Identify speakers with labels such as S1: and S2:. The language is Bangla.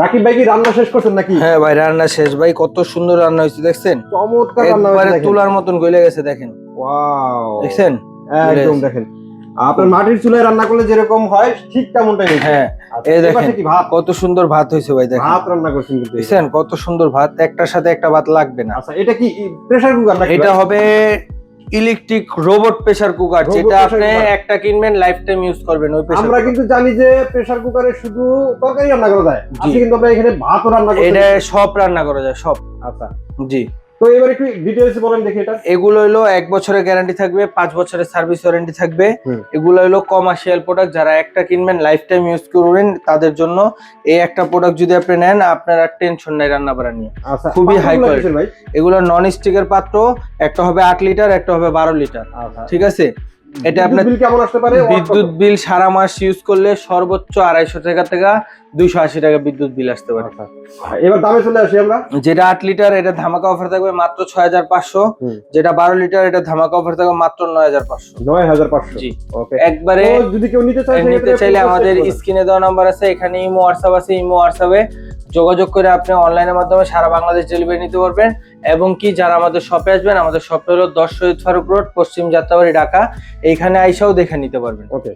S1: রাকিব ভাই কি রান্না শেষ করছেন নাকি?
S2: হ্যাঁ ভাই রান্না শেষ। ভাই কত সুন্দর রান্না হয়েছে দেখছেন?
S1: চমৎকার রান্না হয়েছে
S2: তুলার মতন গলে গেছে দেখেন।
S1: ওয়াও।
S2: দেখছেন?
S1: একদম দেখেন। আপনার মাটির চুলায় রান্না করলে যেরকম হয় ঠিক তেমনটাই।
S2: হ্যাঁ
S1: আচ্ছা,
S2: এই দেখেন। কত সুন্দর ভাত হয়েছে ভাই দেখেন।
S1: ভাত রান্না করছেন কিন্তু।
S2: দেখছেন কত সুন্দর ভাত একটার সাথে একটা ভাত লাগবে না।
S1: আচ্ছা এটা কি প্রেসার কুকার নাকি
S2: এটা হবে ইলেকট্রিক রোবট প্রেসার কুকার যেটা আপনি একটা কিনবেন লাইফ টাইম ইউজ করবেন ওই প্রেসার
S1: আমরা কিন্তু জানি যে প্রেসার কুকারে শুধু তরকারি রান্না করা যায়। আজকে কিন্তু আমরা এখানে ভাতও রান্না করতে
S2: এটা সব রান্না করা যায় সব।
S1: আচ্ছা।
S2: জি।
S1: তো এবার একটু ডিটেইলস বলেন দেখি এটা।
S2: এগুলো হলো এক বছরের গ্যারান্টি থাকবে পাঁচ বছরের সার্ভিস ওয়ারেন্টি থাকবে। এগুলো হলো কমার্শিয়াল প্রোডাক্ট যারা একটা কিনবেন লাইফ টাইম ইউজ করবেন তাদের জন্য এই একটা প্রোডাক্ট যদি আপনি নেন আপনার আর টেনশন নাই রান্না বাড়া নিয়ে।
S1: আচ্ছা
S2: খুবই হাই
S1: কোয়ালিটি ভাই?
S2: এগুলো নন স্টিকের পাত্র একটা হবে আট লিটার একটা হবে বারো লিটার
S1: আচ্ছা।
S2: ঠিক আছে? এটা আপনার
S1: বিল কেমন আসতে পারে?
S2: বিদ্যুৎ বিল সারা মাস ইউজ করলে সর্বোচ্চ আড়াইশো টাকা থেকে দুইশো আশি টাকা বিদ্যুৎ বিল আসতে পারে।
S1: আচ্ছা। এবার দামে চলে আসি আমরা।
S2: যেটা আট লিটার এটা ধামাকা অফার থাকবে মাত্র ছয় হাজার পাঁচশো। যেটা বারো লিটার এটা ধামাকা অফার থাকবে মাত্র নয় হাজার পাঁচশো।
S1: নয় হাজার পাঁচশো।
S2: জি। একবারে
S1: যদি কেউ নিতে চায়
S2: নিতে চাইলে আমাদের স্ক্রিনে দেওয়া নাম্বার আছে এখানে ইমো হোয়াটসঅ্যাপ আছে ইমো হোয়াটসঅ্যাপে যোগাযোগ করে আপনি অনলাইনের মাধ্যমে সারা বাংলাদেশ ডেলিভারি নিতে পারবেন। এবং কি যারা আমাদের শপে আসবেন, আমাদের শপটা হলো দশ শহীদ ফারুক রোড পশ্চিম যাত্রাবাড়ি, ঢাকা। এইখানে আইসাও দেখে নিতে পারবেন।
S1: ওকে